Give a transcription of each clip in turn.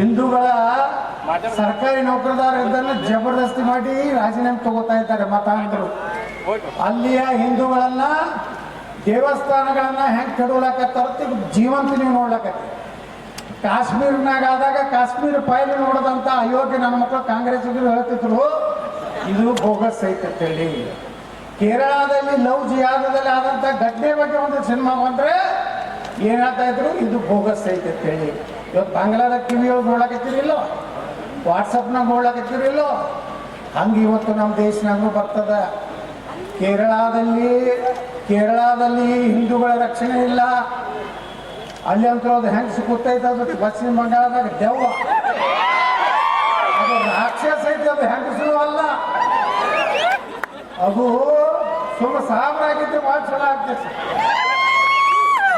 ಹಿಂದೂಗಳ ಸರ್ಕಾರಿ ನೌಕರದಾರ ಇದ್ದನ್ನು ಜಬರ್ದಸ್ತಿ ಮಾಡಿ ರಾಜೀನಾಮೆ ತಗೋತಾ ಇದ್ದಾರೆ, ಮತಾಂಧರು. ಅಲ್ಲಿಯ ಹಿಂದೂಗಳನ್ನ ದೇವಸ್ಥಾನಗಳನ್ನ ಹೆಂಗ್ ಕೆಡವಲಕತ್ತಾರ ಜೀವಂತ ನೀವು ನೋಡ್ಲಕತ್ತಿ ಕಾಶ್ಮೀರ್ನಾಗ ಆದಾಗ ಕಾಶ್ಮೀರ ಫೈಲ್ ನೋಡದಂತ ಅಯೋಗ್ಯ ನನ್ನ ಮಕ್ಕಳು ಕಾಂಗ್ರೆಸ್ ಹೇಳ್ತಿದ್ರು, ಇದು ಬೋಗಸ್ ಅಂತೇಳಿ. ಕೇರಳದಲ್ಲಿ ಲವ್ ಜಿಯಾದದಲ್ಲಿ ಆದಂತ ಘಟನೆ ಬಗ್ಗೆ ಒಂದು ಸಿನಿಮಾ ಬಂದ್ರೆ ಏನಾಗ್ತಾ ಇದ್ರು, ಇದು ಬೋಗಸ್ ಅಂತೇಳಿ. ಇವತ್ತು ಬಾಂಗ್ಲಾದಾಗ ಟಿವಿ ಒಳಗೆ ನೋಡ್ಲಕತ್ತೀರಿಲ್ಲೋ ವಾಟ್ಸಪ್ನಾಗ ನೋಡ್ಲಕತ್ತೀರಿಲ್ಲೋ ಹಂಗೆ ಇವತ್ತು ನಮ್ಮ ದೇಶನಾಗೂ ಬರ್ತದ. ಕೇರಳದಲ್ಲಿ ಕೇರಳದಲ್ಲಿ ಹಿಂದೂಗಳ ರಕ್ಷಣೆ ಇಲ್ಲ. ಅಲ್ಲಿ ಅಂತ ಅದು ಹೆಂಗೆ ಕೂತೈತೆ ಅದು ಪಶ್ಚಿಮ ಬಂಗಾಳದಾಗ, ದೆವ್ವ. ಅದು ರಾಕ್ಷಸ ಐತೆ ಅದು ಹೆಂಗಸರು ಅಲ್ಲ. ಅದು ಸುಮ್ಮ ಸಾಮ್ರಾಗಿದ್ದು ಭಾಳ ಚಲೋ ಆಗ್ತೈತೆ.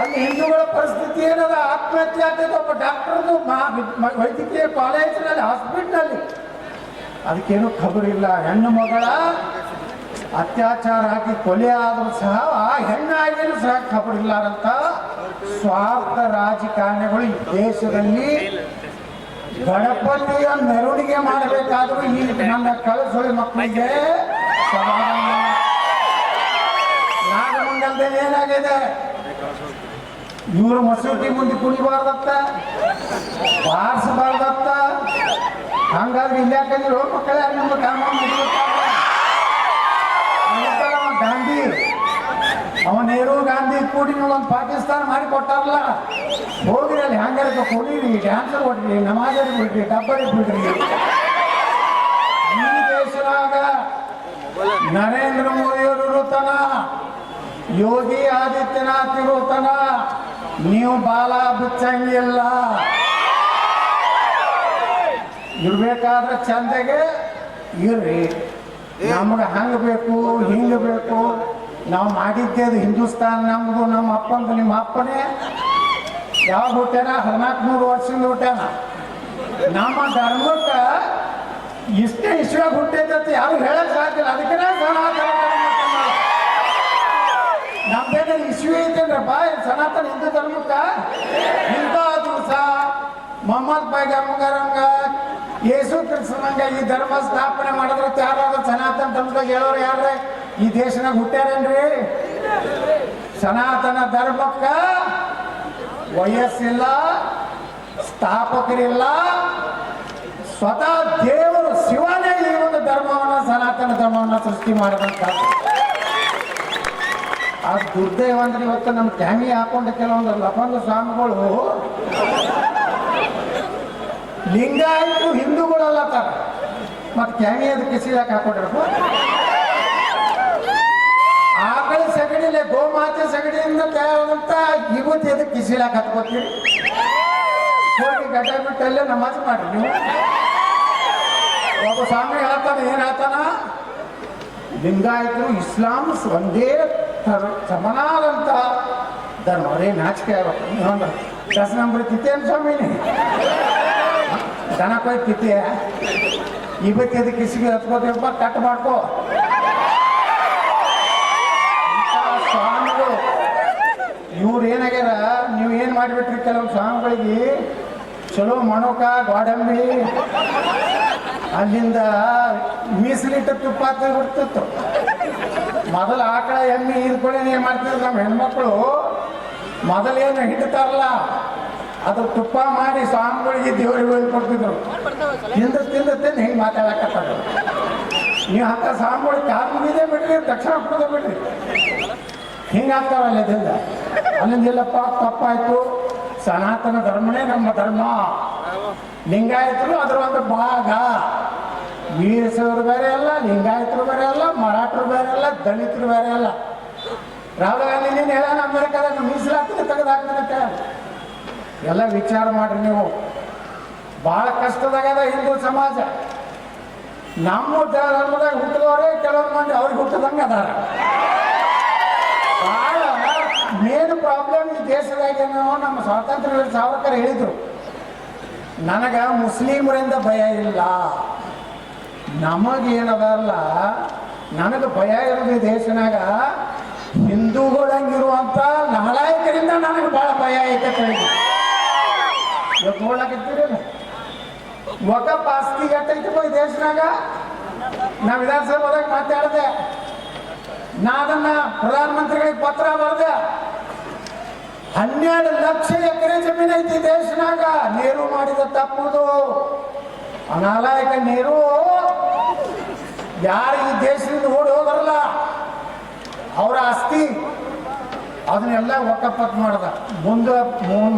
ಅಲ್ಲಿ ಹಿಂದೂಗಳ ಪರಿಸ್ಥಿತಿ ಏನದ? ಆತ್ಮಹತ್ಯೆ ಆಗ್ತದೆ ಒಬ್ಬ ಡಾಕ್ಟರ್ದು ವೈದ್ಯಕೀಯ ಕಾಲೇಜಿನಲ್ಲಿ ಹಾಸ್ಪಿಟ್ಲಲ್ಲಿ. ಅದಕ್ಕೇನು ಖಬರಿಲ್ಲ ಹೆಣ್ಣು ಮಗಳ ಅತ್ಯಾಚಾರ ಹಾಕಿ ಕೊಲೆ ಆದರೂ ಸಹ ಆ ಹೆಣ್ಣಾಗಿಯೂ ಸಹ ಖಬರಿಲ್ಲಾರಂತ ಸ್ವಾರ್ಥ ರಾಜಕಾರಣಿಗಳು ಈ ದೇಶದಲ್ಲಿ ಗಣಪತಿಯ ಮೆರವಣಿಗೆ ಮಾಡಬೇಕಾದ್ರೂ ಈ ನನ್ನ ಕಳಸುಳಿ ಮಕ್ಕಳಿಗೆ. ನಾಗಮಂಗಲದಲ್ಲಿ ಏನಾಗಿದೆ? ಇವರು ಮಸೂತಿ ಮುಂದೆ ಕುಣಿಬಾರ್ದತ್ತ? ಬಾರಿಸಬಾರ್ದತ್ತ ಹಂಗಾದ್ರೆ ಇಲ್ಯಾಕಂದ್ರೆ ಮಕ್ಕಳೇ ನಮ್ಮ ಕಾಮ ಗಾಂಧಿ. ಅವ ನೆಹರು ಗಾಂಧಿ ಕೂಡಿ ಒಂದು ಪಾಕಿಸ್ತಾನ ಮಾಡಿ ಕೊಟ್ಟಾರಲ್ಲ. ಹೋಗಿ ಅಲ್ಲಿ ಹಂಗಾರ ಕೊಡಿರಿ ಡ್ಯಾನ್ಸರ್ ಕೊಡ್ರಿ ನಮಾಜರಿ ಬಿಡ್ರಿ ಡಬ್ಬರಿ ಬಿಡ್ರಿ. ಈ ದೇಶದಾಗ ನರೇಂದ್ರ ಮೋದಿಯವರು ತನ, ಯೋಗಿ ಆದಿತ್ಯನಾಥ್ ಇರುತ್ತಾನ ನೀವು ಬಾಲ ಬಿಚ್ಚಂಗಿಲ್ಲ ಇರ್ಬೇಕಾದ್ರೆ ಚಂದಗೆ ಇರ್ರಿ. ನಮ್ಗೆ ಹಂಗೆ ಬೇಕು, ಹಿಂಗೆ ಬೇಕು. ನಾವು ಮಾಡಿದ್ದೆ ಅದು ಹಿಂದೂಸ್ತಾನ್, ನಮ್ದು ನಮ್ಮ ಅಪ್ಪಂದು ನಿಮ್ಮ ಅಪ್ಪನೇ. ಯಾವಾಗ ಹುಟ್ಟ್ಯಾನ? ಹದಿನಾಲ್ಕು ನೂರು ವರ್ಷದಿಂದ ಹುಟ್ಟ್ಯಾನ. ನಮ್ಮ ಧರ್ಮಕ್ಕೆ ಇಷ್ಟೇ ಇಷ್ಟ ಹುಟ್ಟೈತೆ ಯಾರು ಹೇಳಕ್ ಸಾಧ್ಯ ಅದಕ್ಕೆ ನಮ್ದೇನ ಇಶ್ಯೂ ಐತೇನ್ರಪ್ಪ ಸನಾತನ ಹಿಂದೂ ಧರ್ಮಕ್ಕ ಇಂಥ ದಿವಸ ಮೊಹಮ್ಮದ್ ಪೈಗಂಬರಂಗ ಯೇಸು ಕ್ರಿಸ್ತನಂಗ ಈ ಧರ್ಮ ಸ್ಥಾಪನೆ ಮಾಡಿದ್ರೆ ಯಾರಾದ್ರೂ ಸನಾತನ ಧರ್ಮದಾಗ ಹೇಳೋರು ಯಾರ್ರೆ? ಈ ದೇಶನಾಗ ಹುಟ್ಟ್ಯಾರೇನ್ರಿ? ಸನಾತನ ಧರ್ಮಕ್ಕ ವಯಸ್ಸಿಲ್ಲ, ಸ್ಥಾಪಕರಿಲ್ಲ, ಸ್ವತಃ ದೇವರು ಶಿವನೇ ಈ ಒಂದು ಧರ್ಮವನ್ನ, ಸನಾತನ ಧರ್ಮವನ್ನ ಸೃಷ್ಟಿ ಮಾಡಿದಂತ ಆ ದುರ್ದೈವ ಅಂದ್ರೆ ಇವತ್ತು ನಮ್ಮ ಟ್ಯಾಮಿ ಹಾಕೊಂಡ ಕೆಲವೊಂದು ಲಫಂಗ ಸ್ವಾಮಿಗಳು ಲಿಂಗಾಯಿತು ಹಿಂದೂಗಳಲ್ಲ ತರ ಮತ್ತೆ ಕ್ಯಾಮಿ ಅದು ಕಿಸಿದಾಕ ಹಾಕೊಂಡಿರಪ್ಪ ಆಕಳ ಸಗಣಿಲೆ ಗೋಮಾತೆ ಸಗಡಿಯಿಂದ ತಯಾರಾದಂತ ಇವತ್ತು ಅದಕ್ಕೆ ಕಿಸಿಲಾಕ ಹತ್ಕೋತೀರಿ ಹೋಗಿ ಗಡ್ಡ ಬಿಟ್ಟು ಅಲ್ಲೇ ನಮಾಜ್ ಮಾಡ್ರಿ ನೀವು. ಒಬ್ಬ ಸ್ವಾಮಿ ಹೇಳ್ತಾನೆ, ಏನ್ ಹೇಳ್ತಾನ? ಲಿಂಗಾಯತರು ಇಸ್ಲಾಂ ಒಂದೇ ಥರ ಸಮನಾದಂತ ಧರ್ಮ. ಅವರೇ ನಾಚಿಕೆ ಆಗ್ಬೇಕು ಇನ್ನೊಂದು ದಸ ನಂಬರ್ ತಿತ್ತೇನು ಸ್ವಾಮಿನಿ ದನ ಕೊಯ್ ತಿತ್ತೆ ಇವತ್ತು ಅದಕ್ಕೆ ಕಿಸಿಗೆ ಹತ್ಕೋತೀವಪ್ಪ ಕಟ್ ಮಾಡ್ಕೋ. ಸ್ವಾಮಿಗಳು, ಇವ್ರು ಏನಾಗ್ಯಾರ? ನೀವು ಏನು ಮಾಡಿಬಿಟ್ರಿ ಕೆಲವು ಸ್ವಾಮಿಗಳಿಗೆ? ಚಲೋ ಮಣೋಕ, ಗೋಡಂಬಿ, ಅಲ್ಲಿಂದ ಮೀಸಲಿಟ್ಟ ತುಪ್ಪ ಬಿಡ್ತಿತ್ತು. ಮೊದಲು ಆಕಳ ಎಮ್ಮೆ ಇದ್ಕೊಳ್ಳಿ ಏನು ಮಾಡ್ತಿದ್ರು ನಮ್ಮ ಹೆಣ್ಮಕ್ಳು ಮೊದಲೇನು ಹಿಡ್ತಾರಲ್ಲ? ಅದು ತುಪ್ಪ ಮಾಡಿ ಸ್ವಾಮಿಗಳಿಗೆ ದೇವರಿಗೆ ಕೊಡ್ತಿದ್ರು ತಿಂದು ತಿಂದು ತಿಂದು ಹಿಂಗೆ ಮಾತಾಡಕತ್ತಾರ ನೀವು ಅಂತ ಸ್ವಾಮಿಗಳಿಗೆ ಕಾಲು ಮುಗಿದೇ ಬಿಡ್ರಿ, ದಕ್ಷಿಣ ಕೊಡೋದೇ ಬಿಡ್ರಿ. ಹಿಂಗೆ ಆಗ್ತಾವ ಅಲ್ಲಿಂದ ಅಲ್ಲಿಂದ ಇಲ್ಲಪ್ಪ ತಪ್ಪಾಯ್ತು. ಸನಾತನ ಧರ್ಮನೇ ನಮ್ಮ ಧರ್ಮ. ಲಿಂಗಾಯತರು ಅದರ ಒಂದು ಭಾಗ. ವೀರಸವರು ಬೇರೆ ಅಲ್ಲ, ಲಿಂಗಾಯತರು ಬೇರೆ ಅಲ್ಲ, ಮರಾಠರು ಬೇರೆ ಅಲ್ಲ, ದಲಿತರು ಬೇರೆ ಅಲ್ಲ. ರಾಹುಲ್ ಗಾಂಧಿ ನೀನು ಹೇಳ ಅಮೆರಿಕಾದ ಮೀಸಲಾತಿನ ತೆಗೆದು ಹಾಕ್ತೀನಿ ಹೇಳ. ಎಲ್ಲ ವಿಚಾರ ಮಾಡ್ರಿ ನೀವು. ಭಾಳ ಕಷ್ಟದಾಗದ ಹಿಂದೂ ಸಮಾಜ. ನಮ್ಮ ಧರ್ಮದಾಗ ಹುಟ್ಟಿದವರೇ ಕೆಲವೊಂದು ಮಂದಿ ಅವ್ರಿಗೆ ಹುಟ್ಟದಂಗೆ ಅದಾರ. ಭಾಳ ಮೇನ್ ಪ್ರಾಬ್ಲಮ್ ಈ ದೇಶದಾಗ ನಮ್ಮ ಸ್ವಾತಂತ್ರ್ಯ ವೀರ ಸಾವರ್ಕರ್ ಹೇಳಿದ್ರು. ನನಗ ಮುಸ್ಲಿಮರಿಂದ ಭಯ ಇಲ್ಲ. ನಮಗೇನದಲ್ಲ ನನಗೆ ಭಯ ಇರೋದು ದೇಶನಾಗ. ಹಿಂದೂಗಳಂಗಿರುವಂತ ನಾಲಾಯಕರಿಂದ ನನಗೆ ಭಾಳ ಭಯ ಐತೆ ತಿಳಿದು ಇವತ್ತು ನೋಡ್ಲಕತ್ತೀರಲ್ಲ ಪಾಸ್ತಿ ಎಟ್ಟೈತಿ ಈ ದೇಶನಾಗ. ನಾ ವಿಧಾನಸಭಾದಾಗ ಮಾತಾಡಿದೆ. ನಾ ಅದನ್ನ ಪ್ರಧಾನಮಂತ್ರಿಗಳಿಗೆ ಪತ್ರ ಬರೆದೆ. ಹನ್ನೆರಡು ಲಕ್ಷ ಎಕರೆ ಜಮೀನು ಐತಿ ದೇಶನಾಗ. ನೀರು ಮಾಡಿದ ತಪ್ಪುದು. ಅನಾಲಾಯಕ ನೀರು ಯಾರು ಈ ದೇಶದಿಂದ ಓಡಿ ಹೋಗಲ್ಲ ಅವರ ಆಸ್ತಿ, ಅದನ್ನೆಲ್ಲ ಒಕ್ಕಪ್ಪತ್ ಮಾಡ್ದ. ಮುಂದೆ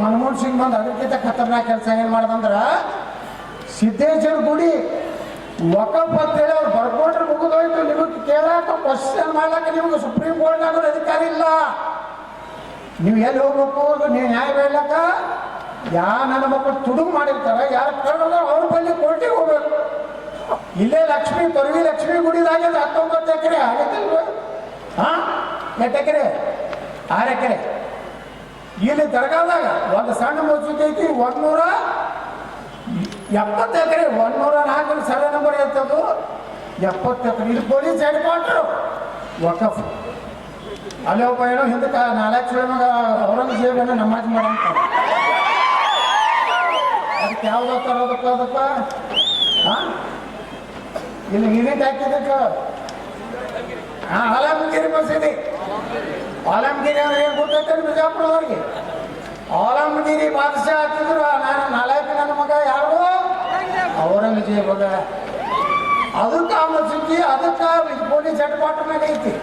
ಮನಮೋಹನ್ ಸಿಂಗ್ ಬಂದು ಅದಕ್ಕಿಂತ ಖತರ್ನಾಕ್ ಕೆಲಸ ಏನು ಮಾಡ್ದಂದ್ರ ಸಿದ್ದೇಶ್ವರ ಗುಡಿ, ಒಕ್ಕಪ್ಪ ಅಂತೇಳಿ ಅವ್ರು ಬರ್ಕೊಂಡ್ರೆ ಮುಗಿದೋಯ್ತು. ನಿಮಗೆ ಕೇಳಾಕ ಕ್ವಶನ್ ಮಾಡ್ಲಾಕ ನಿಮ್ಗೆ ಸುಪ್ರೀಂ ಕೋರ್ಟ್ನಾಗ ಅಧಿಕಾರ ಇಲ್ಲ. ನೀವು ಎಲ್ಲಿ ಹೋಗ್ಬೇಕು? ನೀವು ನ್ಯಾಯ ಬೇಡಕ್ಕ ಯಾ ನನ್ನ ಮಕ್ಕಳು ತುಡುಗು ಮಾಡಿರ್ತಾರ, ಯಾರು ಕೇಳಲ್ಲ ಅವ್ರ ಬಳಿ ಕೋರ್ಟಿಗೆ ಹೋಗ್ಬೇಕು. ಇಲ್ಲೇ ಲಕ್ಷ್ಮಿ ತೊರವಿ ಲಕ್ಷ್ಮಿ ಗುಡಿದಾಗಿದೆ ಹತ್ತೊಂಬತ್ತು ಎಕರೆ ಆಗೈತಲ್ವ ಹಾ? ಎಷ್ಟು ಎಕರೆ? ಆರು ಎಕರೆ. ಇಲ್ಲಿ ದರ್ಗಾದಾಗ ಒಂದು ಸಣ್ಣ ಮಸೂದಿ ಐತಿ, ಒಂದ್ನೂರ ಎಪ್ಪತ್ತು ಎಕರೆ, ಒಂದ್ನೂರ ನಾಲ್ಕು ಸರ್ವೆ ನಂಬರ್ ಇರ್ತದ್ದು ಎಪ್ಪತ್ತು ಎಕರೆ. ಇದು ಪೊಲೀಸ್ ಹೆಡ್ ಕ್ವಾರ್ಟರ್ ವಕಫ್ ಅಲ್ಲೇ ಒಬ್ಬ ಏನೋ ಹಿಂದಕ್ಕೆ ನಾಲ್ಕು ಸಲ ಮಗ ಔರಂಗಜೇಬ್ ಏನೋ ನಮಾಜ್ ಮಾಡಂತ. ಅದಕ್ಕೆ ಯಾವ್ದು ತರೋದಕ್ಕ ಅದಕ್ಕ ಹಾ? ಇಲ್ಲಿ ಯೂನಿಟ್ ಹಾಕಿದ್ದಕ್ಕ ಹಾ ಆಲಮಗಿರಿ ಮಸೀದಿ ಆಲಮಗಿರಿ ಅಂದ್ರೆ ಏನು ಗೊತ್ತೈತೆ ಬಿಜಾಪುರದವ್ರಿಗೆ ಆಲಮಗಿರಿ ಬಾದಶಾ ಹಾಕಿದ್ರು. ನಾನು ನಾಲ್ಕು ನನ್ನ ಮಗ ಯಾರು? ಔರಂಗಜೇಬ್. ಮಗ ಅದಕ್ಕೆ ಆ ಸುದ್ದಿ ಅದಕ್ಕೆ ಹೆಡ್ ಕ್ವಾರ್ಟರ್ನಾಗ ಐತಿ.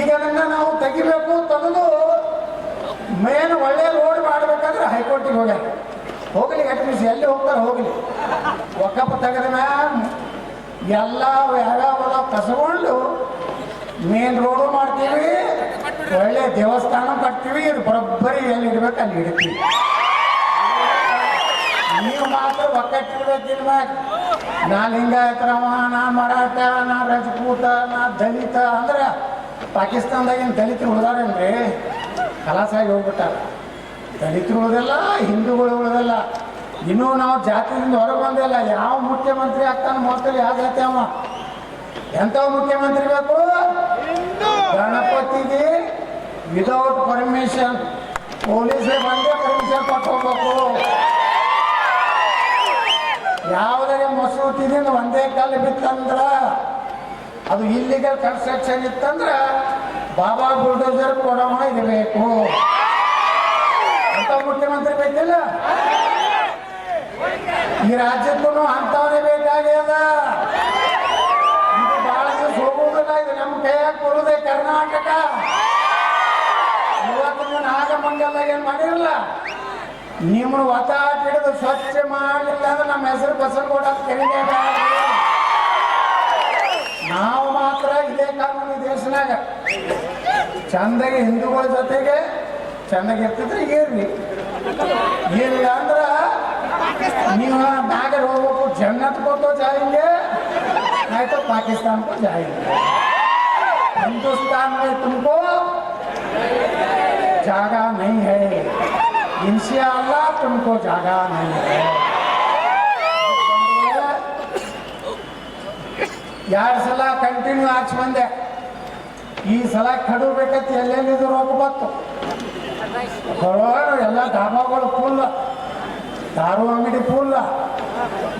ಈಗ ನಾವು ತೆಗಿಬೇಕು, ತೆಗೆದು ಮೇನ್ ಒಳ್ಳೆ ರೋಡ್ ಮಾಡಬೇಕಾದ್ರೆ ಹೈಕೋರ್ಟಿಗೆ ಹೋಗ್ಯಾರ. ಹೋಗ್ಲಿ ಅಟ್ಲೀಸ್ಟ್ ಎಲ್ಲಿ ಹೋಗ್ತಾರೆ ಹೋಗ್ಲಿ. ಒಕ್ಕಪ್ಪ ತೆಗೆದ ಎಲ್ಲ ಯಾವ್ಯಾವ ಕಸಗೊಂಡು ಮೇನ್ ರೋಡು ಮಾಡ್ತೀವಿ, ಒಳ್ಳೆ ದೇವಸ್ಥಾನ ಕಟ್ತೀವಿ, ಇದು ಬರೋಬ್ಬರಿ ಎಲ್ಲಿ ಇಡ್ಬೇಕು ಅಲ್ಲಿ ಇಡ್ತೀವಿ. ನೀವು ಮಾತ್ರ ಒಕ್ಕಟ್ಟಿರ್ಬೇಕಿಲ್ಲ ನಾ ಲಿಂಗಾಯತರವ ನಾ ಮರಾಠ ನಾ ರಜಪೂತ ನಾ ದಲಿತ, ಅಂದ್ರೆ ಪಾಕಿಸ್ತಾನದಾಗಿನ ದಲಿತರು ಉಳಿದಾರೇನ್ರಿ? ಕಲಾಸಾಗಿ ಹೋಗ್ಬಿಟ್ಟಾರ. ದಲಿತರು ಉಳಿದಲ್ಲ, ಹಿಂದೂಗಳು ಉಳಿದಲ್ಲ. ಇನ್ನೂ ನಾವು ಜಾತಿಯಿಂದ ಹೊರಗೆ ಬಂದಿಲ್ಲ. ಯಾವ ಮುಖ್ಯಮಂತ್ರಿ ಆಗ್ತಾನೆ ಮೊದಲು ಯಾವ ಜಾತಿ ಅವ? ಎಂಥ ಮುಖ್ಯಮಂತ್ರಿ ಬೇಕು? ಗಣಪತಿಗೆ ವಿದೌಟ್ ಪರ್ಮಿಷನ್ ಪೊಲೀಸೇ ಬಂದೇ ಪರ್ಮಿಷನ್ ಕೊಟ್ಟು ಹೋಗ್ಬೇಕು ಯಾವುದೇ ಮಸೂತಿದಿಂದ ಒಂದೇ ಕಾಲ ಬಿತ್ತಂದ್ರ? ಅದು ಇಲ್ಲಿಗಲ್ ಕನ್ಸ್ಟ್ರಕ್ಷನ್ ಇತ್ತಂದ್ರ ಬಾಬಾ ಬುಲ್ಡೋಸರ್ ಕೊಡಮ ಇರಬೇಕು. ಅಂತ ಮುಖ್ಯಮಂತ್ರಿ ಬೇಕಿಲ್ಲ? ಈ ರಾಜ್ಯಕ್ಕೂ ಅಂತವನೇ ಬೇಕಾಗ್ಯದ? ಇದು ಬಹಳ ದಿವಸ ಹೋಗುವುದಿಲ್ಲ ಇದು ನಮ್ಮ ಕೈಯಾಗ ಕೊಡುದೇ ಕರ್ನಾಟಕ. ಇವತ್ತು ನಾಗಮಂಗಲ ಏನು ಮಾಡಿರಲ್ಲ? ನಿಮ್ಮನ್ನು ಒತ್ತ ಹಿಡಿದು ಸ್ವಚ್ಛ ಮಾಡಲಿಲ್ಲ ಅಂದ್ರೆ ನಮ್ಮ ಹೆಸರು ಬಸವನಗೌಡ ಕರೀಬೇಕು ನಾವು ಮಾತ್ರ ಇದೇ ಕಾನೂನು ದೇಶನಾಗ. ಚಂದಗೆ ಹಿಂದೂಗಳ ಜೊತೆಗೆ ಚಂದಗೆ ಇರ್ತಿದ್ರೆ ಏರ್ಲಿ. ಏನಿಲ್ಲ ಅಂದ್ರ ನೀವು ನಾಗ ಹೋಗ್ಬೇಕು ಜನ್ನತ್ ಕೊಟ್ಟು ಜಾಯಿಂಗೆ ಆಯ್ತು पाकिस्तान को जाएंगे हिंदुस्तान में तुमको जगह नहीं है इंशाल्लाह तुमको जगह नहीं है ಎರಡು ಸಲ ಕಂಟಿನ್ಯೂ ಆಚೆ ಬಂದೆ ಈ ಸಲ ಕಡು ಬೇಕಂತ ಎಲ್ಲೆಲ್ಲಿದ್ರು ರೊಕ್ಕ ಬಂತು ಹೊರಗಡೆ ಎಲ್ಲ ಡಾಬಾಗಳು ಫುಲ್ ದಾರು ಅಂಗಡಿ ಫುಲ್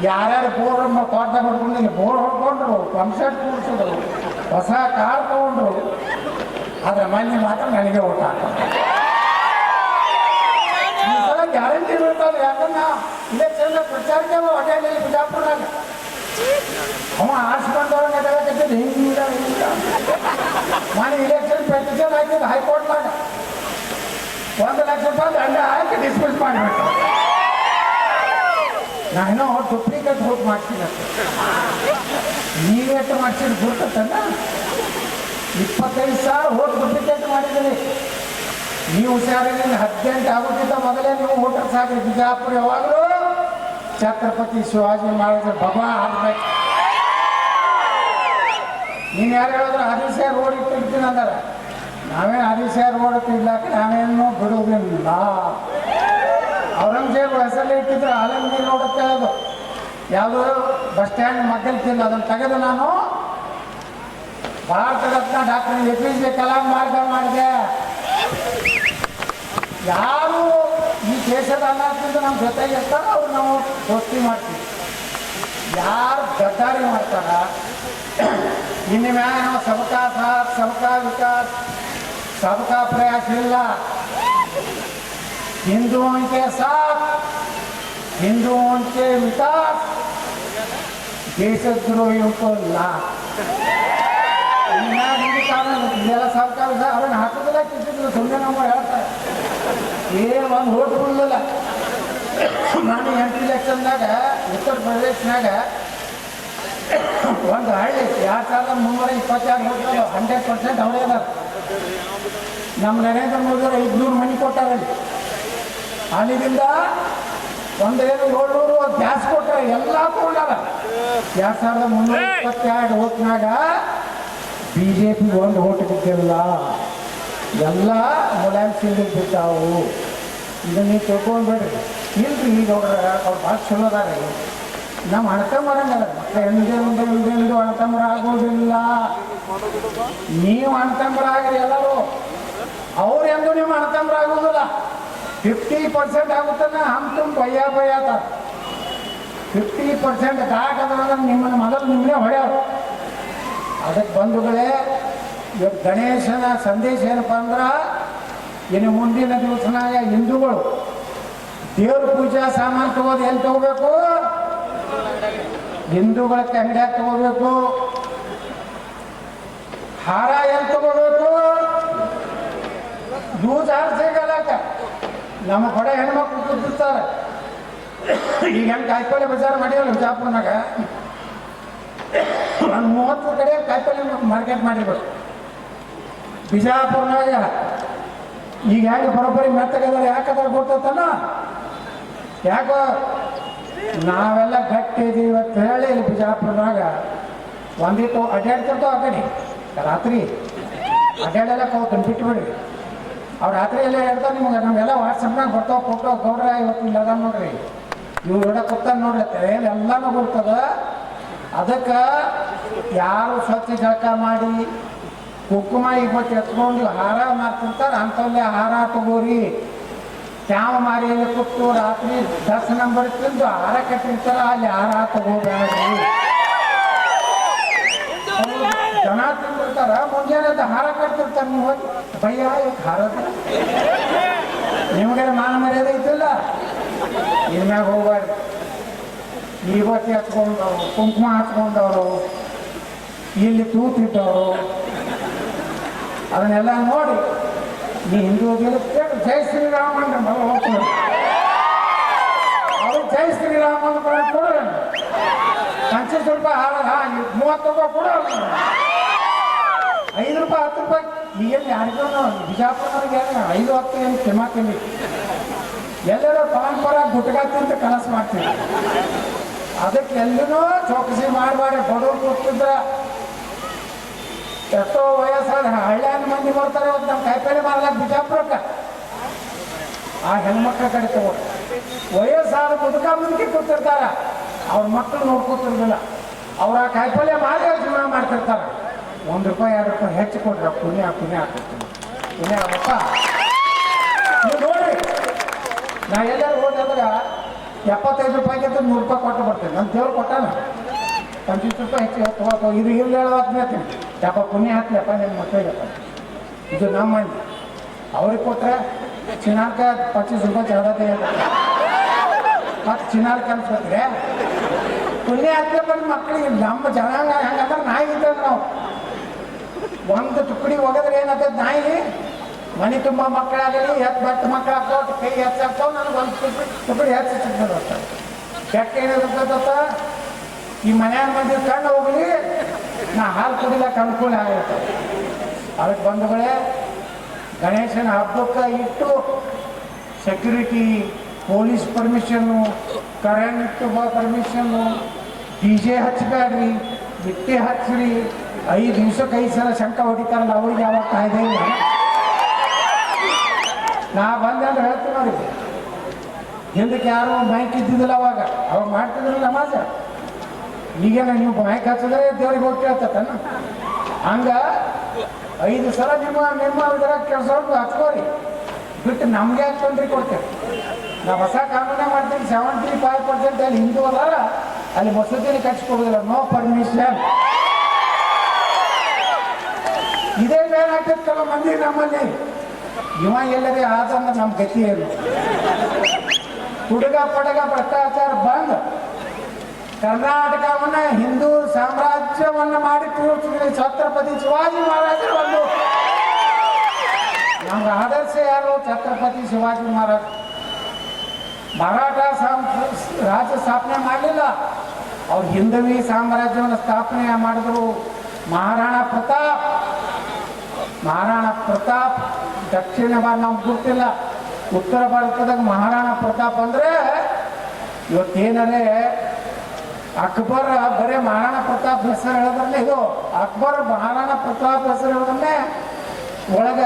ಯಾರ್ಯಾರು ಬೋರ್ ತೋಟ ಮಾಡ್ಕೊಂಡಿಲ್ಲ ಬೋರ್ ಹೊಡ್ಕೊಂಡ್ರು ಪಂಪ್ಸೆಟ್ ಕೂಡಿಸಿದ್ರು ಹೊಸ ಕಾರ್ ತಗೊಂಡ್ರು ಆದ್ರೆ ಮನೆ ಮಾತ್ರ ನನಗೆ ಊಟ ಈ ಸಲ ಗ್ಯಾರಂಟಿ ಬೀಳ್ತಾವೆ ಯಾಕಂದ್ರೆ ಇಲೆಕ್ಷನ್ ಪ್ರಚಾರಕ್ಕೆ ಹೊಟ್ಟೆಯಲ್ಲಿ ಬಿಜಾಪುರದಾಗ ಅವ ಆರಿಸ್ಕೊಂಡವ್ರನ್ನ ಹೇಳಕತ್ತಿದ್ದು ಹಿಂಗ ಹಿಂಗ ನಾನು ಇಲೆಕ್ಷನ್ ಪೆಟಿಷನ್ ಹಾಕಿದ್ದು ಹೈಕೋರ್ಟ್ನಾಗ ಒಂದು ಲಕ್ಷ ರೂಪಾಯಿ ದಂಡ ಹಾಕಿ ಡಿಸ್ಮಿಸ್ ಮಾಡಿಬಿಟ್ಟು ನಾನು ಡೂಪ್ಲಿಕೇಟ್ ಹೋಗಿ ಮಾಡ್ತೀನಿ ನೀವೇಟು ಮಾಡ್ತೀನಿ ಗುರ್ತತ್ತಲ್ಲ ಇಪ್ಪತ್ತೈದು ಸಾವಿರ ಹೋಗಿ ಡೂಪ್ಲಿಕೇಟ್ ಮಾಡಿದ್ರಿ ನೀವು ಹುಷಾರಿಲ್ಲ ಹದಿನೆಂಟು ಆಗೋಕ್ಕಿಂತ ಮೊದಲೇ ನೀವು ಹೋಟೆಲ್ ಸಾಕ್ರಿ. ಬಿಜಾಪುರ ಯಾವಾಗಲೂ ಛತ್ರಪತಿ ಶಿವಾಜಿ ಮಹಾರಾಜ ಭಗವಾನ್ ಹಾಕ್ಬೇಕು ನೀನು ಯಾರು ಹೇಳಿದ್ರೆ ಹದಿಸೆ ರೋಡ್ ಇಟ್ಟಿರ್ತೀನಿ ಅಂದ್ರೆ. ನಾವೇ ಹದಿಸೆ ರೋಡ್ ಇಡ್ಲಾಕ ನಾವೇನು ಬಿಡುವುದಿಲ್ಲ ಔರಂಗಜೇಬ್ ಹೆಸರಲ್ಲಿ ಇಟ್ಟಿದ್ರೆ ಆಲಂಗಿ ನೋಡುತ್ತೆ ಅದು ಯಾವ್ದು ಬಸ್ ಸ್ಟ್ಯಾಂಡ್ ಮಗ್ಗಲ್ತಿಲ್ಲ ಅದನ್ನು ತೆಗೆದು ನಾನು Bharat Ratna doctor A P J Kalam ಮಾರ್ಗ ಮಾಡಿದೆ. ಯಾರು ಈ ದೇಶದ ಅನ್ನದಿಂದ ನಮ್ಮ ಜೊತೆಗೆ ಇರ್ತಾರ ಅವ್ರು ನಾವು ದೋಸ್ತಿ ಮಾಡ್ತೀವಿ. ಯಾರು ಗದ್ದಾರಿ ಮಾಡ್ತಾರ? ಇನ್ನು ಮ್ಯಾಗ ನಾವು ಸಬಕಾ ಸಾಥ್, ಸಬಕಾ ವಿಕಾಸ್, ಸಬಕಾ ಪ್ರಯಾಸ ಇಲ್ಲ. हिंदुओं के साथ हिंदुओं के विकास ದೇಶದ್ರೋಹಿಯು ಲಾ ಇನ್ಯಾವ ಹಿಂದಿ ಕಾರಣ ಇದೆಲ್ಲ ಸರ್ಕಾರ ಅವನ್ನ ಹಾಕೋದಿಲ್ಲ ಕಿತ್ತಿದ್ರು ಸುಮ್ಮನೆ ನಮ್ಮ ಹೇಳ್ತಾರೆ ಏ ಒಂದು ಓಟ್ ಬಿಡಲಿಲ್ಲ ನಾನು ಎಂಟು ಇಲೆಕ್ಷನ್ದಾಗ ಉತ್ತರ ಪ್ರದೇಶನಾಗ ಒಂದು ಹಳ್ಳಿ ಎರಡು ಸಾವಿರದ ಮುನ್ನೂರ ಇಪ್ಪತ್ತಾರು ಓಟ್ಗಳು ಹಂಡ್ರೆಡ್ ಪರ್ಸೆಂಟ್ ಅವರೇ ಅದಾರ ನಮ್ಮ ನರೇಂದ್ರ ಮೋದಿ ಅವರು ಐದುನೂರು ಮನೆ ಕೊಟ್ಟಾರಲ್ಲಿ ಅಲ್ಲಿಂದ ಒಂದೇನು ಏಳ್ನೂರು ಗ್ಯಾಸ್ ಕೊಟ್ಟರೆ ಎಲ್ಲ ತಗೊಂಡಾರ. ಎರಡು ಸಾವಿರದ ಮುನ್ನೂರ ಇಪ್ಪತ್ತೆರಡು ಓಟ್ನಾಗ ಬಿ ಜೆ ಪಿ ಒಂದು ಓಟ್ ಬಿದ್ದಿಲ್ಲ. ಎಲ್ಲ ಮುಲಾಯಂ ಸಿಂಗ್ ಬಿದ್ದಾವು. ಇದನ್ನ ನೀವು ತಿಳ್ಕೊಂಡ್ಬೇಡ್ರಿ. ಇಲ್ರಿ ಈಗ ಅವ್ರ ಅವ್ರು ಭಾಳ ಚಲೋ ಅದಾರ. ನಮ್ಮ ಅಣ್ತಂಬರಂಗಲ್ಲ ಎಂದೆಂದು ಎಂದೆಂದು ಅಣ್ತಂಬರ ಆಗೋದಿಲ್ಲ. ನೀವು ಅಣ್ತಂಬರಾಗ್ರಿ ಎಲ್ಲರೂ. ಅವ್ರು ಎಂದು ನಿಮ್ಮ ಅಣ್ತಂಬರ ಆಗೋದಿಲ್ಲ. ಫಿಫ್ಟಿ ಪರ್ಸೆಂಟ್ ಆಗುತ್ತಾನ ಹಮ್ ತುಂಬ ಭಯ ಭಯ ಫಿಫ್ಟಿ ಪರ್ಸೆಂಟ್ ದಾಟ್ ಅದ್ರ ನಿಮ್ಮನ್ನು ಮೊದಲು ನಿಮ್ಮನ್ನೇ ಹೊಡೆಯೋರು ಅದಕ್ಕೆ ಬಂಧುಗಳೇ ಇವತ್ತು ಗಣೇಶನ ಸಂದೇಶ ಏನಪ್ಪ ಅಂದ್ರೆ, ಇನ್ನು ಮುಂದಿನ ದಿವಸನಾಗ ಹಿಂದೂಗಳು ದೇವ್ರ ಪೂಜಾ ಸಾಮಾನು ತಗೋದು ಎಲ್ಲಿ ತಗೋಬೇಕು? ಹಿಂದೂಗಳ ಅಂಗಡಿಯಾಗ ತಗೋಬೇಕು. ಹಾರ ಎಲ್ಲಿ ತಗೋಬೇಕು ಯೂಸ್ ಹಾರ ಸಿಗಲ್ಲಕ ನಮ್ಮ ಕೊಡ ಹೆಣ್ಮಕ್ಳು ಕೂತಿರ್ತಾರೆ. ಈಗ ಹೆಂಗೆ ಕಾಯಿಪಲ್ಲೆ ಬಜಾರ್ ಮಾಡಿರಲ್ಲ ಬಿಜಾಪುರ್ನಾಗ ಒಂದು ಮೂವತ್ತು ಕಡೆ ಕಾಯಿಪಲ್ಲೆ ಮಾರ್ಕೆಟ್ ಮಾಡಿರ್ಬೇಕು. ಬಿಜಾಪುರ್ನಾಗ. ಈಗ ಹೆಂಗೆ ಬರೋಬ್ಬರಿ ಮೆತ್ತಗದಾರ ಯಾಕಂದ್ರೆ ಗೊತ್ತತನ ಯಾಕೋ ನಾವೆಲ್ಲ ಗಟ್ಟಿ ಇದೀವಿ ಅಂತ ಹೇಳಿ ಇಲ್ಲಿ ಬಿಜಾಪುರನಾಗ. ಒಂದಿಟ್ಟು ಅಡ್ಡಾಡ್ತಿರ್ತಾವ ಆ ಕಡೆ. ರಾತ್ರಿ ಅಡ್ಡಾಡೆಲ್ಲ ಹೋಗ್ತಾನೆ ಬಿಟ್ಬಿಡ್ರಿ ಅವ್ರು ರಾತ್ರಿ ಎಲ್ಲ ಹೇಳ್ತಾರೆ ನಿಮ್ಗೆ, ನಮ್ಗೆಲ್ಲ ವಾಟ್ಸಪ್ನಾಗ ಬರ್ತಾವ ಫೋಟೋ ಗೌಡ್ರ ಇವತ್ತು ಇಲ್ಲ ಅದ ನೋಡ್ರಿ. ಇವ್ರು ಹೊಡ ಕೂತಾನ ನೋಡ್ರಿ ಎಲ್ಲಾನು ಬರ್ತದ. ಅದಕ್ಕೆ ಯಾರು ಸ್ವಚ್ಛ ಜಳಕ ಮಾಡಿ, ಕುಂಕುಮ ಇಬ್ಬಟ್ಟು ಎತ್ಕೊಂಡು ಹಾರ ಮಾರ್ತಿರ್ತಾರೆ ಅಂಥವಲ್ಲೇ ಹಾರ ತಗೋರಿ. ತ್ಯಾವ ಮಾರಿಯಲ್ಲಿ ಕೂತು ರಾತ್ರಿ ದರ್ಶನ ನಂಬರ್ ತಿಂದು ಹಾರ ಕಟ್ಟಿರ್ತಾರ, ಅಲ್ಲಿ ಹಾರ ತಗೋಬೇಡ್ರಿ ಅವ್ರು ಜನ ತಿಂದಿರ್ತಾರ ಮುಂಜಾನೆ ಹಾರ ಕಟ್ತಿರ್ತಾರ ನೀವು ಹೋಗಿ. ಭಯ್ಯ ಹಾರದ ಹಾರ ನಿಮಗೆ ಮಾನ ಮರ್ಯಾದೆ ಐತಿಲ್ಲ? ಇನ್ಮ್ಯಾಗ ಹೋಗ್ಬಾರ್ದು. ಇವತ್ತಿ ಹಚ್ಕೊಂಡವ್ರು ಕುಂಕುಮ ಹಚ್ಕೊಂಡವರು ಇಲ್ಲಿ ತೂತಿಟ್ಟವರು ಅದನ್ನೆಲ್ಲ ನೋಡಿ, ನೀ ಹಿಂದೂ ಜಯ ಶ್ರೀರಾಮ ಅವ್ರು ಜೈ ಶ್ರೀರಾಮ ಅಂತ ಕೊಡ್ರಿ ಪಂಚೀಸ್ ರೂಪಾಯಿ ಹಾರ ಮೂವತ್ತು ರೂಪಾಯಿ ಕೊಡು ಐದು ರೂಪಾಯಿ ಹತ್ತು ಈಗೇನು ಯಾರಿಗೂ ಬಿಜಾಪುರದವ್ರಿಗೆ ಐದು ಹತ್ತು ಏನು ಕಿಮ್ಮತ್ತಿಲ್ಲ ಎಲ್ಲರೂ ಪರಂಪರ ಗುಟ್ಕ ಅಂತ ಕನಸು ಮಾಡ್ತೀವಿ. ಅದಕ್ಕೆ ಎಲ್ಲೂ ಚೌಕಸಿ ಮಾಡಬಾರ್ದು, ಬಡವ್ರು ಕೂತಿದ್ರ ಎಷ್ಟೋ ವಯಸ್ಸಾದ ಹಳ್ಳ್ಯಾನ ಮಂದಿ ಬರ್ತಾರೆ ಇವತ್ತು ನಮ್ಮ ಕಾಯಿಪಲ್ಲೆ ಮಾರ್ಲಕ್ಕೆ ಬಿಜಾಪುರಕ್ಕೆ. ಆ ಹೆಣ್ಮಕ್ಳ ಕಡೆ ತಗೋ. ವಯಸ್ಸಾದ ಮುದುಕ ಮುದುಕಿ ಕೂತಿರ್ತಾರ. ಅವ್ರ ಮಕ್ಕಳು ನೋಡ್ಕೊತಿರ್ಲಿಲ್ಲ. ಅವ್ರ ಆ ಕಾಯಿಪಲ್ಲೆ ಮಾಡಿ ಜೀವನ ಮಾಡ್ತಿರ್ತಾರೆ. ಒಂದು ರೂಪಾಯಿ, ಎರಡು ರೂಪಾಯಿ ಹೆಚ್ಚು ಕೊಡ್ರಿ ಆ ಪುಣ್ಯ ಪುಣ್ಯ ಹಾಕಿರ್ತೀನಿ ಪುಣ್ಯ ಆಗಪ್ಪ ನೋಡ್ರಿ. ನಾ ಎಲ್ಲರೂ ಹೋದ್ರೆ ಎಪ್ಪತ್ತೈದು ರೂಪಾಯಿಗೆ ಅಂತ ನೂರು ರೂಪಾಯಿ ಕೊಟ್ಟು ಬರ್ತೇನೆ. ನನ್ನ ದೇವ್ರು ಕೊಟ್ಟಾನ? ಪಂಚೀಸ್ ರೂಪಾಯಿ ಹೆಚ್ಚು ತಗೋತ ಇದು ಇಲ್ಲಿ ಹೇಳೋದು ಹೇಳ್ತೀನಿ. ಯಪ್ಪ ಪುಣ್ಯ ಹಾಕ್ಲಿಯಪ್ಪ ನಿಮ್ಮ ಮಕ್ಕಳಿಗೆ ಇದು ನಮ್ಮ ಮಂದಿ. ಅವ್ರಿಗೆ ಕೊಟ್ರೆ ಚಿನ್ನಾರ್ಕ ಪಚ್ಚೀಸ್ ರೂಪಾಯಿ ಚೌದತೆ ಮತ್ತೆ ಚಿನ್ನಾರ್ಕ ಅನ್ಸ್ಕೊತ್ರೆ ಪುಣ್ಯ ಹಾಕ್ಲಿಯಪ್ಪ ನಿಮ್ಮ ಮಕ್ಕಳಿಗೆ ನಮ್ಮ ಜನಾಂಗ ಹೆಂಗಂದ್ರೆ ನಾಯಿ ಇದ್ದೇವೆ ನಾವು. ಒಂದು ತುಕಡಿ ಒಗದ್ರೆ ಏನಾಗ್ತದೆ ನಾಯಿ, ಮನೆ ತುಂಬ ಮಕ್ಕಳಾಗಲಿ ಎತ್ತು ಬಟ್ಟು ಮಕ್ಕಳು ಹಾಕೋ ಕೈ ಹೆಚ್ಚಾಗ್ತಾವ ನನಗೆ ಒಂದು ತುಕಡಿ ತುಕಡಿ ಹೆಚ್ಚು ಸಿಗ್ತದೆ ಅಂತ. ಕೆಟ್ಟ ಏನಿರ್ತದ ಈ ಮನ್ಯಾಗ ಮಂದಿ ಕಣ್ಣು ಹೋಗ್ಲಿ, ನಾ ಹಾಲು ಕುಡಿಲಕ್ಕೆ ಅನುಕೂಲ ಆಗುತ್ತೆ. ಅದಕ್ಕೆ ಬಂಧುಗಳೇ, ಗಣೇಶನ ಹಬ್ಬಕ್ಕೆ ಇಟ್ಟು security police permission current permission D J ಹಚ್ಚಬೇಡ್ರಿ ಬಿಟ್ಟಿ ಹಚ್ಚ್ರಿ ಐದು ದಿವ್ಸಕ್ಕೆ ಐದು ಸಲ ಶಂಕ ಹೊಡಿತಾರಲ್ಲ, ಅವ್ರಿಗೆ ಯಾವಾಗ ಕಾಯ್ದೆ ನಾ ಬಂದೆ ಅಂದ್ರೆ ಹೇಳ್ತೀನಿ ಅವ್ರಿಗೆ ಹಿಂದಕ್ಕೆ ಯಾರು ಬ್ಯಾಂಕ್ ಇದ್ದಿದ್ದಿಲ್ಲ ಅವಾಗ. ಅವಾಗ ಮಾಡ್ತಿದ್ರು ನಮಾಜ. ಈಗೇನ ನೀವು ಬ್ಯಾಂಕ್ ಹಚ್ಚಿದ್ರೆ ದೇವ್ರಿಗೆ ಹೋಗಿ ಕೇಳ್ತತನ ಹಂಗ ಐದು ಸಲ ನಿಮ್ಮ ನಿಮ್ಮ ಇದರ ಕೆಲಸ ಹಚ್ಕೋರಿ ಬಿಟ್ಟು ನಮ್ಗೆ ಯಾಕೆ ತೊಂದ್ರೆ ಕೊಡ್ತೇವೆ ನಾ ಹೊಸ ಕಾನೂನೇ ಮಾಡ್ತೀನಿ ಸೆವೆಂಟಿ ಫೈವ್ ಪರ್ಸೆಂಟ್ ಅಲ್ಲಿ ಹಿಂದೂ ಅದಾರ, ಅಲ್ಲಿ ಮಸೂದಿನ ಕಟ್ಸ್ಕೊಡುದಿಲ್ಲ ನೋ ಪರ್ಮಿಷನ್ ಇದೇ ಮೇಲಾಗ್ತದೆ ಕೆಲವು ಮಂದಿ ನಮ್ಮಲ್ಲಿ. ಇವ ಎಲ್ಲದೆ ಆದಂದ್ರೆ ನಮ್ಮ ಗತಿ ಏನು ಹುಡುಗ ಪಡಗ ಭ್ರಷ್ಟಾಚಾರ ಬಂದ್. ಕರ್ನಾಟಕವನ್ನ, ಹಿಂದೂ ಸಾಮ್ರಾಜ್ಯವನ್ನ ಮಾಡಿ ತೋರಿಸಿದ್ರೆ ಛತ್ರಪತಿ ಶಿವಾಜಿ ಮಹಾರಾಜರು ಒಂದು ನಮ್ಗೆ ಆದರ್ಶ ಯಾರು? ಛತ್ರಪತಿ ಶಿವಾಜಿ ಮಹಾರಾಜ್. ಮರಾಠ ರಾಜ್ಯ ಸ್ಥಾಪನೆ ಮಾಡಲಿಲ್ಲ. ಅವ್ರು ಹಿಂದವಿ ಸಾಮ್ರಾಜ್ಯವನ್ನು ಸ್ಥಾಪನೆ ಮಾಡಿದ್ರು. ಮಹಾರಾಣಾ ಪ್ರತಾಪ್. ಮಹಾರಾಣಾ ಪ್ರತಾಪ್ ದಕ್ಷಿಣ ಭಾರತ ನಮ್ಗೆ ಗೊತ್ತಿಲ್ಲ. ಉತ್ತರ ಭಾರತದಾಗ ಮಹಾರಾಣಾ ಪ್ರತಾಪ್ ಅಂದ್ರೆ ಇವತ್ತೇನರೇ ಅಕ್ಬರ್ ಬರೇ ಮಹಾರಾಣಾ ಪ್ರತಾಪ್ ಹೆಸರು ಹೇಳೋದ್ರಲ್ಲೇ ಇದು. ಅಕ್ಬರ್ ಮಹಾರಾಣಾ ಪ್ರತಾಪ್ ಹೆಸರು ಹೇಳೋದನ್ನೇ ಒಳಗ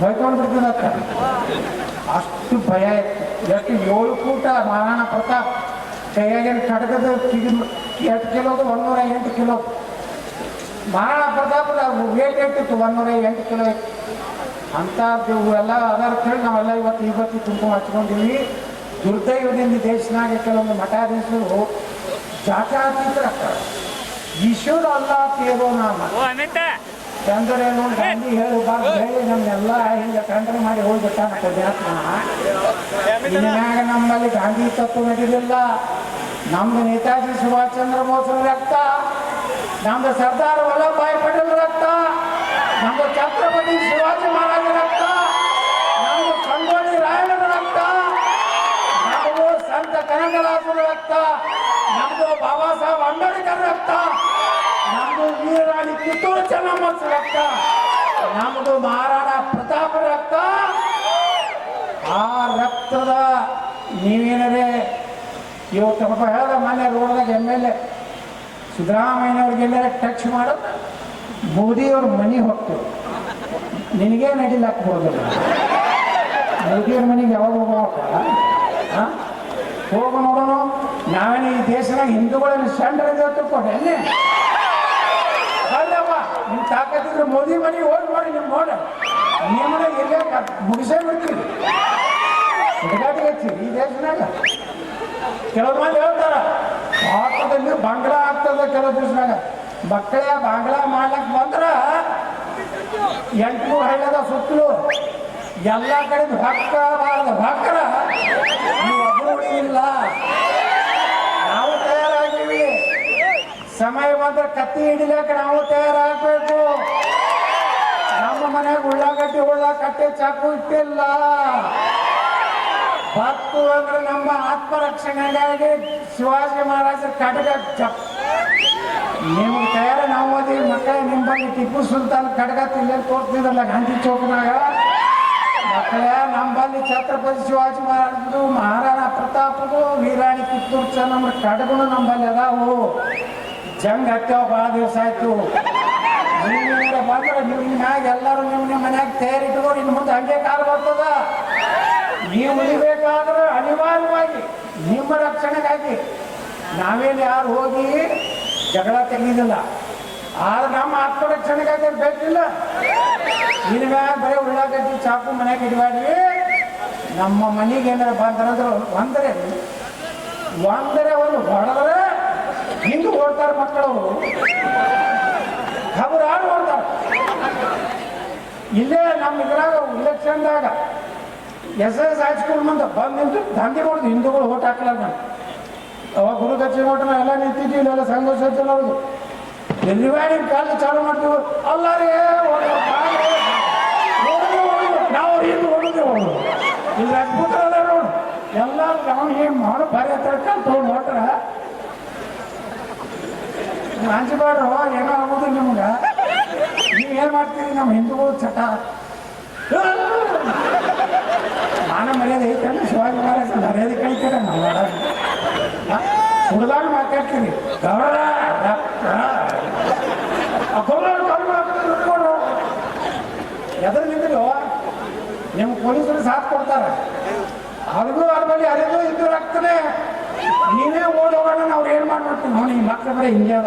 ಬೈಕೊಂಡು ಬಿಡ್ತಿದತ್ತ ಅಷ್ಟು ಭಯ ಇತ್ತು. ಎಷ್ಟು ಏಳು ಕೂಟ ಮಹಾರಾಣಾ ಪ್ರತಾಪ್. ಕೈಯಾಗಿನ ಖಡ್ಗದ ಎಷ್ಟು ಕಿಲೋದು ಒಂದೂರ ಎಂಟು ಕಿಲೋ. ಮಹಾರಾಣಾ ಪ್ರತಾಪದ ವೇಟ್ ಇಟ್ಟಿತ್ತು ಒಂದೂರ ಎಂಟು ಕಿಲೋ ಅಂಥದ್ದು ಎಲ್ಲ ಅದರ ಕೇಳಿ ನಾವೆಲ್ಲ ಇವತ್ತು ಇವತ್ತು ತುಂಬ ಹಚ್ಕೊಂಡಿವಿ ದುರ್ದೈವದಿಂದ ದೇಶನಾಗ ಕೆಲವೊಂದು ಮಠಾಧೀಶರು ಜಾತ್ಯಾತೀತರಾಗ್ತಾರೆ ಈಶ್ವರ ಅಲ್ಲ ತೇರೋ ನಾಮ. ಚಂದ್ರೇನು ಗಾಂಧಿ ಹೇಳಿ ಬಾರ್ದು ಹೇಳಿ ನಮ್ಮೆಲ್ಲ ಹಿಂಗೆ ಕಂಡ್ರೆ ಮಾಡಿ ಹೋಗ್ಬಿಟ್ಟಾನ ಪುಣ್ಯಾತ್ಮ ಇನ್ನಾಗ ನಮ್ಮಲ್ಲಿ ಗಾಂಧಿ ತತ್ವ ನಡೀಲಿಲ್ಲ ನಮ್ದು ನೇತಾಜಿ ಸುಭಾಷ್ ಚಂದ್ರ ಬೋಸ್ರ ರಕ್ತ. ನಮ್ದು ಸರ್ದಾರ್ ವಲ್ಲಭಾಯಿ ಪಟೇಲ್ ರಕ್ತ, ನಮ್ದು ಛತ್ರಪತಿ ಶಿವಾಜಿ ಮಹಾರಾಜ ರಕ್ತ, ನಮ್ದು ಸಂಗೊಳ್ಳಿ ರಾಯಣ್ಣನ ರಕ್ತ, ನಮ್ದು ಸಂತ ಕನಕದಾಸರ ರಕ್ತ, ನಮ್ದು ಬಾಬಾ ಸಾಹೇಬ್ ಅಂಬೇಡ್ಕರ್ ರಕ್ತ, ನಮ್ದು ವೀರರಾಣಿ ಕಿತ್ತೂರು ಚೆನ್ನಮ್ಮ ರಕ್ತ, ನಮ್ದು ಮಹಾರಾಣ ಪ್ರತಾಪ ರಕ್ತ. ಆ ರಕ್ತದ ನೀವೇನರೇ ಇವತ್ತು ಪಾಪ ಹೇಳ್ದ ಮನೆ ರೋಡ್ದಾಗ ಎಂ ಎಲ್ ಎ ಸಿದ್ದರಾಮಯ್ಯನವ್ರಿಗೆ ಎಲ್ಲಾರ ಟಚ್ ಮಾಡೋದು ಮೋದಿಯವ್ರ ಮನೆ ಹೋಗ್ತೇವೆ ನಿನಗೇ ನಡಿಲಾಕ ಹೋಗಲ್ಲ ಮೋದಿಯವ್ರ ಮನೆಗೆ ಯಾವಾಗ ಹೋಗೋಕ ಹೋಗ ನೋಡೋಣ ನಾನು ಈ ದೇಶದಾಗ ಹಿಂದೂಗಳನ್ನು ಸಣ್ಣ ತಿಳ್ಕೊಂಡೆ ಅನ್ನೇ ಅಲ್ಲವ್ವ ನಿಮ್ ತಾಕತ್ತಿದ್ರೆ ಮೋದಿ ಮನೆಗೆ ಹೋಗಿ ನೋಡಿ ನಿಮ್ ನೋಡ ನಿಮ್ಮನ್ನ ಎಲ್ಲೇ ಮುಗಿಸೇ ಹುಡುಗಾಟಿ ಈ ದೇಶದಾಗ. ಕೆಲವು ಮಂದಿ ಹೇಳ್ತಾರ ಭಾರತದಲ್ಲಿ ಬಾಂಗ್ಲಾ ಆಗ್ತದೆ ಕೆಲವು ದಿವಸನಾಗ ಮಕ್ಕಳ ಬಾಂಗ್ಲಾ ಮಾಡ್ಲಕ್ ಬಂದ್ರ ಎಂಟು ಹಳ್ಳದ ಸುತ್ತಲೂ ಎಲ್ಲ ಕಡೆ ಭಕ್ತ ಭಕ್ತರ ನೀವು ಉಳಿಯಿಲ್ಲ ನಾವು ತಯಾರಾಗಿವಿ ಸಮಯ ಬಂದ್ರೆ ಕತ್ತಿ ಹಿಡಿಲಕ್ಕ ನಾವು ತಯಾರಾಗಬೇಕು. ನಮ್ಮ ಮನೆಯಾಗ ಉಳ್ಳಾಗಡ್ಡಿ ಉಳ್ಳ ಕಟ್ಟೆ, ಚಾಕು ಇಟ್ಟಿಲ್ಲ. ಭಕ್ತು ಅಂದ್ರೆ ನಮ್ಮ ಆತ್ಮರಕ್ಷಣೆಗಾಗಿ ಶಿವಾಜಿ ಮಹಾರಾಜರ ಕಡಗ ಜಪ್ ನಿಮ್ಗೆ ತಯಾರ ನಾವು ಓದಿ ಮಕ್ಕಳ ನಿಮ್ಮ ಬಗ್ಗೆ ಟಿಪ್ಪು ಸುಲ್ತಾನ್ ಕಡಗ ತಿಲ್ಲಿ ತೋರ್ತಿದ್ರಲ್ಲ ಗಾಂಧಿ ಚೌಕ್ನಾಗ? ಮಕ್ಕಳ, ನಮ್ಮಲ್ಲಿ ಛತ್ರಪತಿ ಶಿವಾಜಿ ಮಹಾರಾಜರು, ಮಹಾರಾಣ ಪ್ರತಾಪದು ವೀರಾಣಿ ಕಿತ್ತೂರು ಚೆನ್ನಮ್ಮ ಕಡಗನು ನಮ್ಮಲ್ಲಿ ಅದಾವು. ಜಂಗ್ ಹತ್ತೇವ ಭಾಳ ದಿವಸ ಆಯ್ತು. ಬಂದ್ರೆ ನಿಮ್ಮ ಮ್ಯಾಗ ಎಲ್ಲರೂ ನಿಮ್ಮ ನಿಮ್ಮ ಮನ್ಯಾಗ ಇನ್ನು ಮುಂದೆ ಹಂಗೆ ಕಾಲ ಬರ್ತದ? ನೀವು ಉಳಿಬೇಕಾದ್ರೆ ಅನಿವಾರ್ಯವಾಗಿ ನಿಮ್ಮ ರಕ್ಷಣೆಗಾಗಿ ನಾವೇನು ಯಾರು ಹೋಗಿ ಜಗಳ ತೆಗೆದಿಲ್ಲ. ಆದ್ರೆ ನಮ್ಮ ಆತ್ಮರಕ್ಷಣೆಗಾಗಿ ಬೇಕಿಲ್ಲ. ನಿನಗ ಬರೀ ಉಳ್ಳಾಗಡ್ಡಿ ಚಾಕು ಮನೆಗೆ ಇಡಬೇಡ್ರಿ ನಮ್ಮ ಮನೆಗೆ ಏನಾರ ಬಂದ್ರಂದ್ರೆ ಒಂದರೆ ಒಂದರೆ ಒಂದು ಹೊಡೆದ್ರೆ ಹಿಂದೆ ಓಡ್ತಾರೆ ಮಕ್ಕಳು. ಖಬರಾರು ಓಡ್ತಾರೆ. ಇಲ್ಲೇ ನಮ್ಮ ಇದ್ರಾಗ ಇಲೆಕ್ಷನ್ದಾಗ ಎಸ್ ಎಸ್ ಹೈಸ್ಕೂಲ್ ಮುಂದೆ ಬಂದು ನಿಂತು ದಂಧೆ ನೋಡಿದ್ರು ಹಿಂದೂಗಳು ಓಟ್ ಹಾಕಲಾರ ನಾನು ಅವಾಗ ಗುರು ಕಚ್ಚಿ ಓಟ್ ಎಲ್ಲ ನಿಂತಿದ್ವಿ ಇಲ್ಲೆಲ್ಲ ಸಂಘ ಸಚಿವರು ಎಲ್ಲಿ ಬೇಡ ಕಾಲ ಚಾಲು ಮಾಡ್ತೀವಿ? ಅಲ್ಲ ರೀ ನಾವು ಹಿಂದೆ ಅವರು ಇಲ್ಲಿ ಅದ್ಭುತ ಅದ ನೋಡು. ಎಲ್ಲ ನಾವು ಏನು ಮಾಡು ಭಾರಿ ಹತ್ರ ತೊಗೊಂಡು ಹೊಟ್ರ. ಅಂಜಬೇಡ್ರು ಏನೋ ಆಗೋದು ನಿಮ್ಗೆ. ನೀವು ಏನು ಮಾಡ್ತೀರಿ? ನಮ್ಮ ಹಿಂದೂಗಳು ಚಟ. ಮಾನ ಮರ್ಯಾದೆ ಐತೆ ಶಿವಾಜಿ ಮಹಾರಾಜ ಮರ್ಯಾದೆ ಕಳಿತೀರ? ನಾವು ಹುಡುಗಾಗ ಮಾತಾಡ್ತೀನಿ ಎದ್ರ ನಿಂತಿರೋ ನಿಮ್ಮ ಪೊಲೀಸರು ಸಾಥ್ ಕೊಡ್ತಾರೆ. ಅವ್ರಿಗೂ ಅವ್ರ ಬಳಿ ಅರಿಗೂ ಇದ್ದು ಆಗ್ತಾನೆ ನೀನೇ ಓಡ್ ಹೋಗೋಣ ನಾವು ಏನು ಮಾಡ್ಬಿಡ್ತೀವಿ? ನೋಡಿ, ಈ ಮಕ್ಕಳ ಬರೀ ಹಿಂಗೆ.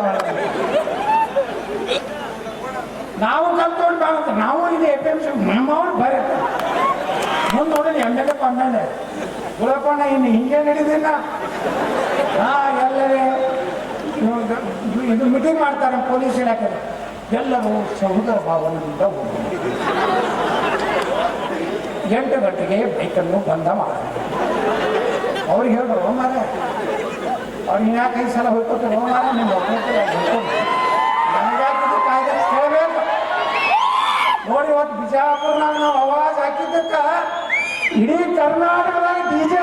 ನಾವು ಕಲ್ತ್ಕೊಂಡು ನಾವು ಇದು ಎ ಪಿ ಎಂ ಸಿ ನಮ್ಮವ್ರು ಬರೀ ಮುಂದೆ ನೋಡಿ ಏನು ಎಂ ಎಲ್ ಗುಳಪ್ಪಣ್ಣ ಇನ್ನು ಹಿಂಗೆ ನಡೀದಿಲ್ಲ. ಹಾ ಎಲ್ಲರೇ ಇದು ಮೀಟಿಂಗ್ ಮಾಡ್ತಾರೆ ಪೊಲೀಸ್ ಇಲಾಖೆ ಎಲ್ಲರೂ ಸಹೋದರ ಭಾವನೆಯಿಂದ ಎಂಟು ಗಂಟೆಗೆ ಬೈಕನ್ನು ಬಂದ ಮಾಡಿ ಅವ್ರಿಗೆ ಹೇಳಿದ್ರು ಮಾರ ಅವ್ರಿಗೆ ಯಾಕೆ ಐದು ಸಲ ಹೋಗ್ಕೊತಾರೆ ಮಾರ ನಿಮ್ಮ ಕೇಳಬೇಕು. ನೋಡಿ, ಇವತ್ತು ಬಿಜಾಪುರ್ನಾಗ ನಾವು ಅವಾಜ್ ಹಾಕಿದ್ದಕ್ಕ ಇಡೀ ಕರ್ನಾಟಕದಾಗ ಡಿಜೆ ಜೆ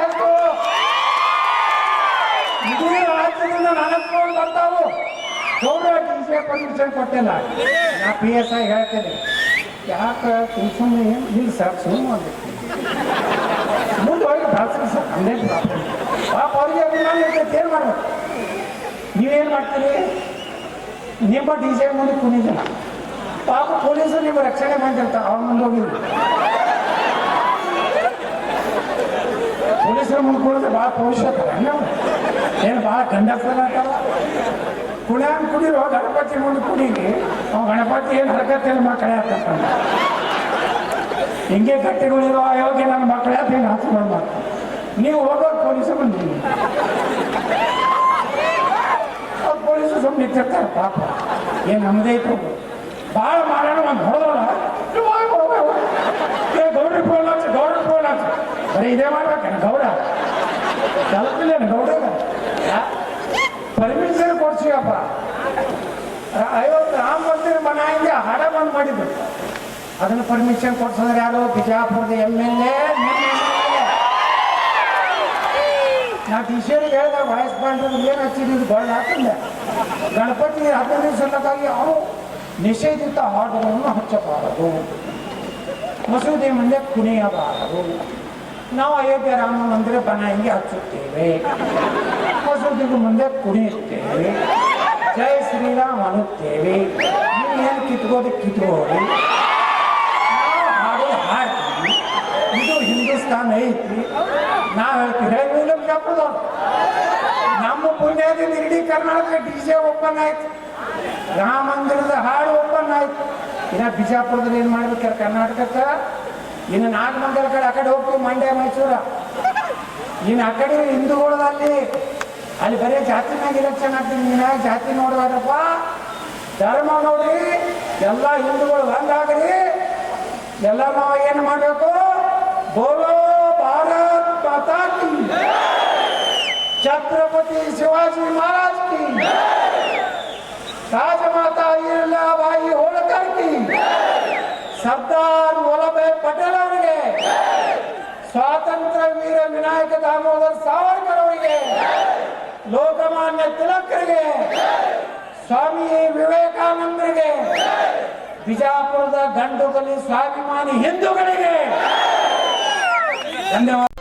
ಹೆಸರು. ಇಡೀ ರಾಜ್ಯದಿಂದ ಫೋನ್ ಬರ್ತಾವು. ಗೌರವ ಡಿಜೆ ಪರ್ಮಿಷನ್ ಕೊಟ್ಟಿಲ್ಲ. ನಾ ಪಿ ಎಸ್ ಐ ಹೇಳ್ತೇನೆ. ಯಾಕೆ ಸುಮ್ಮನೆ ಇಲ್ಲ ಸರ್ ಮುಂದೆ ಹೋಗಿ ಬೆಳೆಸ್ರಿ ಸರ್ ಅಂದೇ ಪಾಪ ಅವ್ರಿಗೆ ಅಭಿಮಾನ ಇರ್ತೈತೆ ಏನು ಮಾಡ್ಬೇಕು. ನೀವೇನು ಮಾಡ್ತೀರಿ? ನಿಮ್ಮ ಡಿಜೆ ಮುಂದೆ ಕುಣಿದಿಲ್ಲ. ಪಾಪ ಪೊಲೀಸರು ನಿಮ್ಮ ರಕ್ಷಣೆ ಮಾಡಿರ್ತಾರೆ ಅವ್ರ ಮುಂದೆ ಹೋಗಿದ್ರು ಪೊಲೀಸರ ಕುಡಿದ್ರೆ ಭಾಳ ಪೌಷ್ಯತರ ಏನು ಭಾಳ ಕಂಡಕ್ಟರ್ ಅಂತಾರ ಕುಣಿಯಂಗೆ ಕುಡಿರೋ ಗಣಪತಿ ಮುಂದೆ ಕುಡೀರಿ. ಅವ್ ಗಣಪತಿ ಏನು ಹರಕತ್ತೇನು ಮಕ್ಕಳೇ ಆಗ್ತಕ್ಕ ಹಿಂಗೆ ಕಟ್ಟಿಗಳಿರೋ ಅಯೋಗ್ಯ ನನ್ನ ಮಕ್ಕಳೇ ಹಿಂಗೆ ಹಾಸ್ಕೊಂಡು ನೀವು ಹೋಗೋದು ಪೊಲೀಸರು ಬಂದು ಅವ್ರು ಪೊಲೀಸರು ಸುಮ್ಮನೆ ಪಾಪ. ಏನು ನಮ್ಮದೇ ಇತ್ತು. ಭಾಳ ಮಾಡೋಣ ಒಂದು ಹೊಡೆದೋಣ ಏ ಗೌಡ್ರಿ ಫೋನ್ ಹಚ್ಚು ಗೌಡ್ರಿ ಫೋನ್ ಹಚ್ಚು ಬರೀ ಇದೇ ಮಾಡ್ಬೇಕೇನು ಗೌಡ. ತಲುಪಿಲ್ಲೇನು ಗೌಡ. ಪರ್ಮಿಷನ್ ಕೊಡ್ಸಿಯಪ್ಪ. ಐವತ್ತು ರಾಮ ಮಂದಿರ ಮನೆಯಿಂದ ಹಡ ಬಂದ್ ಮಾಡಿದ್ರು. ಅದನ್ನು ಪರ್ಮಿಷನ್ ಕೊಡ್ಸಂದ್ರೆ ಯಾರು? ಬಿಜಾಪುರದ ಎಂ ಎಲ್ ಎ ನಾ ಟೀಚರಿಗೆ ಹೇಳಿದಾಗ ವಾಯ್ಸ್ ಬಾಂಡ್ರು ಏನು ಹಚ್ಚಿದ್ದು ಗೊಳ್ಳ ಹಾಕಿಲ್ಲ ಗಣಪತಿ ಹದಿನೈದು ದಿವಸಕ್ಕಾಗಿ ಅವರು ನಿಷೇಧಿತ ಹಾಡುಗಳನ್ನು ಹಚ್ಚಬಾರದು. ಮಸೂದೆ ಮುಂದೆ ಕುಣಿಯಬಾರದು. ನಾವು ಅಯೋಧ್ಯೆ ರಾಮ ಮಂದಿರ ಬನಾಯಿಗೆ ಹಚ್ಚುತ್ತೇವೆ. ಮಸೂದಿಗೂ ಮುಂದೆ ಕುಣಿಯುತ್ತೇವೆ. ಜೈ ಶ್ರೀರಾಮ್ ಅನ್ನುತ್ತೇವೆ. ನೀವು ಏನು ಕಿತ್ಕೋದು ಕಿತ್ಕೋರಿ. ಹಾಡು ಹಾಡ್ತೀವಿ. ಇದು ಹಿಂದೂಸ್ತಾನ ಐತಿ. ನಾವು ಹೇಳ್ತೀವಿ ಹೇಳಿ ಬಿಜಾಪುರದವ್ರು ನಮ್ಮ ಪುಣ್ಯದಿಂದ ಇಡೀ ಕರ್ನಾಟಕ ಡಿ ಜೆ ಓಪನ್ ಆಯ್ತು. ರಾಮ ಮಂದಿರದ ಹಾಡು ಓಪನ್ ಆಯ್ತು. ಇನ್ನು ಬಿಜಾಪುರದಲ್ಲಿ ಏನು ಮಾಡ್ಬೇಕಾರೆ ಕರ್ನಾಟಕಕ್ಕೆ? ಇನ್ನು ನಾಲ್ಕು ಮಂದಿರ ಕಡೆ ಆ ಕಡೆ ಹೋಗ್ತೀವಿ, ಮಂಡ್ಯ, ಮೈಸೂರು. ಇನ್ನು ಆ ಕಡೆ ಹಿಂದೂಗಳಲ್ಲಿ ಅಲ್ಲಿ ಬರೀ ಜಾತಿ ಮ್ಯಾಗ ಇಲೆಕ್ಷನ್ ಆಗ್ತೀನಿ, ನೀನ ಜಾತಿ ನೋಡ್ಬೇಡಪ್ಪ? ಧರ್ಮ ನೋಡ್ರಿ ಎಲ್ಲ ಹಿಂದೂಗಳು ಹಂಗಾಗ್ರಿ. ಎಲ್ಲ ನಾವು ಏನು ಮಾಡಬೇಕು? ಬೋಲೋ ಭಾರತ್ ಮಾತಾ ಛತ್ರಪತಿ ಶಿವಾಜಿ ಮಹಾರಾಜ್ ಕಿ ಇಲ್ಲ ಮಾತಾ ಬಾಯಿ ಹೋಳಕರ್ ಸರ್ದಾರ್ ವಲ್ಲಭಾಯ್ ಪಟೇಲ್ ಅವರಿಗೆ, ಸ್ವಾತಂತ್ರ್ಯ ವೀರ ವಿನಾಯಕ ದಾಮೋದರ್ ಸಾವರ್ಕರ್ ಅವರಿಗೆ, ಲೋಕಮಾನ್ಯ ತಿಲಕರಿಗೆ, ಸ್ವಾಮಿ ವಿವೇಕಾನಂದರಿಗೆ, ಬಿಜಾಪುರದ ಗಂಡುಗಲಿ ಸ್ವಾಭಿಮಾನಿ ಹಿಂದೂಗಳಿಗೆ ಧನ್ಯವಾದ.